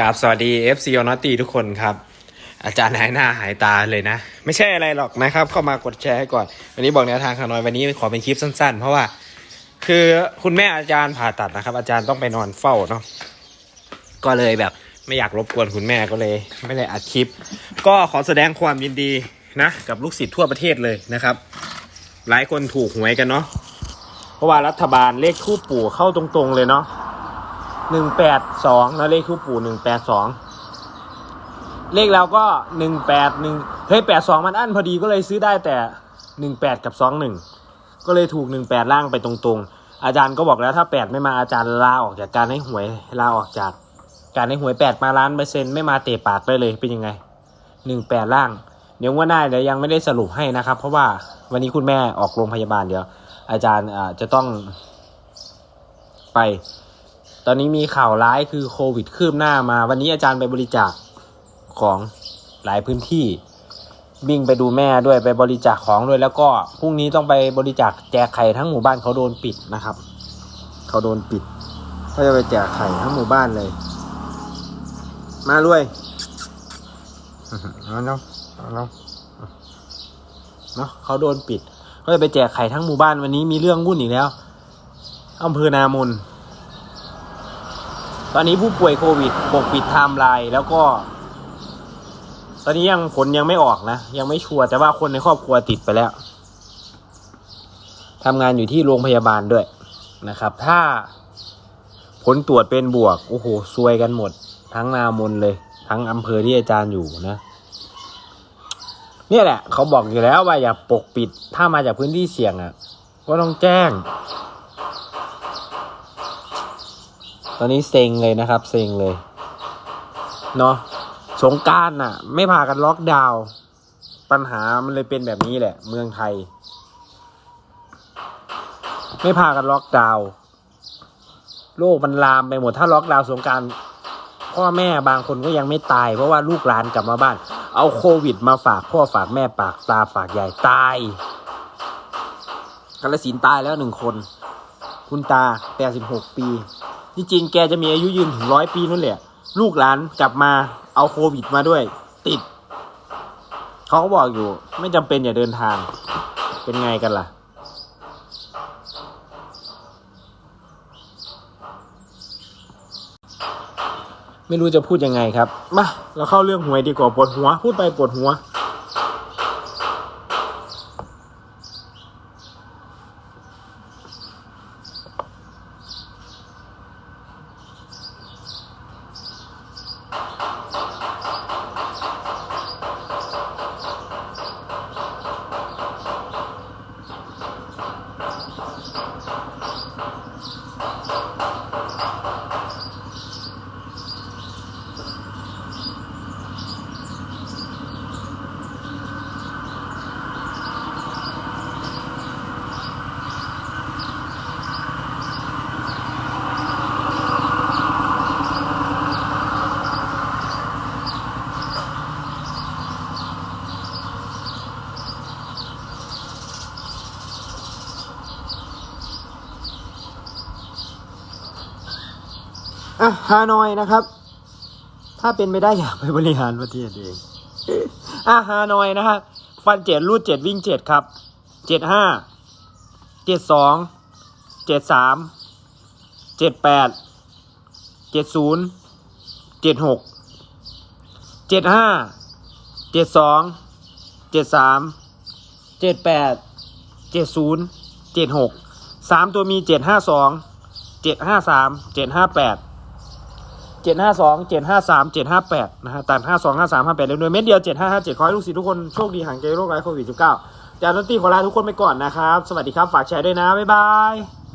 กราบสวัสดี FC ออนตีทุกคนครับ อาจารย์หายหน้าหายตาเลยนะ ไม่ใช่อะไรหรอกนะครับ เข้ามากดแชร์ให้ก่อน วันนี้บอกแนวทางขาน้อยวันนี้ขอเป็นคลิปสั้นๆ เพราะว่า คือคุณแม่อาจารย์ผ่าตัดนะครับ อาจารย์ต้องไปนอนเฝ้าเนาะก็เลยแบบไม่อยากรบกวนคุณแม่ก็เลย ไม่ได้อัดคลิป ก็ขอแสดงความยินดีนะกับลูกศิษย์ทั่วประเทศเลยนะครับ หลายคนถูกหวยกันเนาะเพราะว่ารัฐบาลเลขคู่ปู่เข้าตรงๆเลยเนาะ หนึ่งแปดสองแล้วเลขคู่ปู่หนึ่งแปดสองเลขเราก็หนึ่งแปดหนึ่งเฮ้ยแปดสองมันอั้นพอดีก็เลยซื้อได้แต่หนึ่งแปดกับสองหนึ่งก็เลยถูกหนึ่งแปดล่างไปตรงๆ อาจารย์ก็บอกแล้วถ้าแปดไม่มาอาจารย์ลาออกจากการให้หวยลาออกจาก การให้หวยแปดมาล้านเปอร์เซ็นต์ไม่มาเตะปากได้เลยเป็นยังไงหนึ่งแปดล่าง เดี๋ยวว่าหน้าเดี๋ยวยังไม่ได้สรุปให้นะครับ เพราะว่าวันนี้คุณแม่ออกโรงพยาบาลเดี๋ยว อาจารย์อ่าจะต้องไป ตอนนี้มีข่าวร้ายคือโควิดคืบหน้ามา วันนี้อาจารย์ไปบริจาคของหลายพื้นที่วิ่งไปดูแม่ด้วยไปบริจาคของด้วย แล้วก็พรุ่งนี้ต้องไปบริจาคแจกไข่ทั้งหมู่บ้านเขาโดนปิดนะครับ เขาโดนปิดก็จะไปแจกไข่ทั้งหมู่บ้านเลย มาด้วยเอาเนาะเอาเนาะเนาะเขาโดนปิด ก็จะไปแจกไข่ทั้งหมู่บ้านวันนี้มีเรื่องวุ่นอีกแล้วอำเภอนามน ตอนนี้ผู้ป่วยโควิดปกปิดไทม์ไลน์แล้วก็ ตอนนี้ยังผลยังไม่ออกนะ ยังไม่ชัวร์แต่ว่าคนในครอบครัวติดไปแล้วทำงานอยู่ที่โรงพยาบาลด้วยนะครับ ถ้าผลตรวจเป็นบวก โอ้โหซวยกันหมด ทั้งนามนเลย ทั้งอำเภอที่อาจารย์อยู่นะ เนี่ยแหละ เขาบอกอยู่แล้วว่าอย่าปกปิด ถ้ามาจากพื้นที่เสี่ยงอะ ก็ต้องแจ้ง ตอนนี้เซ็งเลยนะครับ เซ็งเลยเนาะสงการน่ะ ไม่พากันล็อกดาวน์ปัญหามันเลยเป็นแบบนี้แหละ เมืองไทย ไม่พากันล็อกดาวน์โลกมันลามไปหมดถ้าล็อกดาวน์สงการพ่อแม่บางคนก็ยังไม่ตาย เพราะว่าลูกหลานกลับมาบ้าน เอาโควิดมาฝากพ่อฝากแม่ปากตาฝากยายตายกาลสินตายแล้วหนึ่งคน คุณตาแปดสิบหกปี จริงๆ แกจะมีอายุยืนถึงร้อยปีนั่นแหละ ลูกหลานกลับมาเอาโควิดมาด้วย ติด เขาก็บอกอยู่ ไม่จำเป็นอย่าเดินทาง เป็นไงกันล่ะ ไม่รู้จะพูดยังไงครับ มา เราเข้าเรื่องหวยดีกว่าปวดหัว พูดไปปวดหัว อะฮานอยนะครับ ถ้าเป็นไม่ได้อยากไปบริหารประเทศเองอะฮานอยนะครับฟันเจ็ดรูดเจ็ดวิ่งเจ็ดครับเจ็ดห้าเจ็ดสองเจ็ดสามเจ็ดแปดเจ็ดศูนย์เจ็ดหกเจ็ดห้าเจ็ดสองเจ็ดสามเจ็ดแปดเจ็ดศูนย์เจ็ดหกสามตัวมีเจ็ดห้าสองเจ็ดห้าสามเจ็ดห้าแปด เจ็ดห้าสองเจ็ดห้าสามเจ็ดห้าแปดนะฮะตัดห้าสองห้าสามห้าแปดเร็วยเม็ดเดียวเจ็ดห้าห้าเจ็ดขอให้ลูกศิษย์ทุกคนโชคดีห่างไกลโรคร้ายโควิดสิบเก้าจารย์นนตีขอลาทุกคนไปก่อนนะครับ สวัสดีครับ ฝากแชร์ด้วยนะ บ๊ายบาย